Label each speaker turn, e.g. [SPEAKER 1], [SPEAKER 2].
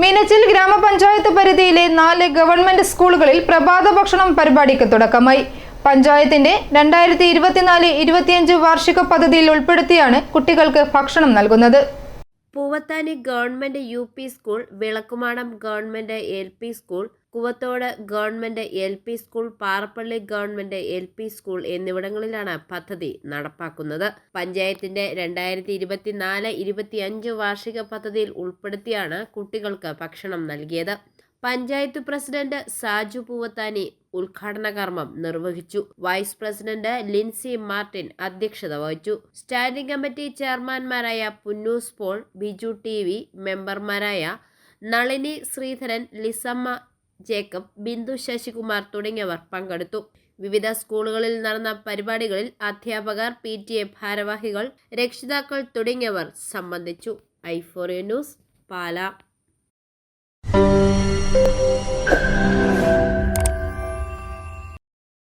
[SPEAKER 1] മീനച്ചിൽ ഗ്രാമപഞ്ചായത്ത് പരിധിയിലെ നാല് ഗവൺമെന്റ് സ്കൂളുകളിൽ പ്രഭാത ഭക്ഷണം പരിപാടിക്ക് തുടക്കമായി. പഞ്ചായത്തിന്റെ രണ്ടായിരത്തി ഇരുപത്തിനാല് ഇരുപത്തിയഞ്ച് വാർഷിക പദ്ധതിയിൽ ഉൾപ്പെടുത്തിയാണ് കുട്ടികൾക്ക് ഭക്ഷണം നൽകുന്നത്.
[SPEAKER 2] Poovathani government U P school Vilakkumadam government L P school Kuvathode government L P school Parappally government L P school എന്നിവിടങ്ങളിലാണ് പദ്ധതി നടപ്പാക്കുന്നത്. പഞ്ചായത്തിന്റെ രണ്ടായിരത്തി ഇരുപത്തിനാല് ഇരുപത്തിയഞ്ച് വാർഷിക പദ്ധതിയിൽ ഉൾപ്പെടുത്തിയാണ് കുട്ടികൾക്ക് ഭക്ഷണം നൽകിയത്. പഞ്ചായത്ത് പ്രസിഡന്റ് സാജു പൂവത്താനി ഉദ്ഘാടന കർമ്മം നിർവഹിച്ചു. വൈസ് പ്രസിഡന്റ് ലിൻസി മാർട്ടിൻ അധ്യക്ഷത വഹിച്ചു. സ്റ്റാൻഡിംഗ് കമ്മിറ്റി ചെയർമാൻമാരായ പുന്നൂസ് പോൾ ബിജു ടി വി മെമ്പർമാരായ നളിനി ശ്രീധരൻ ലിസമ്മ ജേക്കബ് ബിന്ദു ശശികുമാർ തുടങ്ങിയവർ പങ്കെടുത്തു. വിവിധ സ്കൂളുകളിൽ നടന്ന പരിപാടികളിൽ അധ്യാപകർ പി ടി എ ഭാരവാഹികൾ രക്ഷിതാക്കൾ തുടങ്ങിയവർ സംബന്ധിച്ചു. ഐഫോറിയ ന്യൂസ് പാല.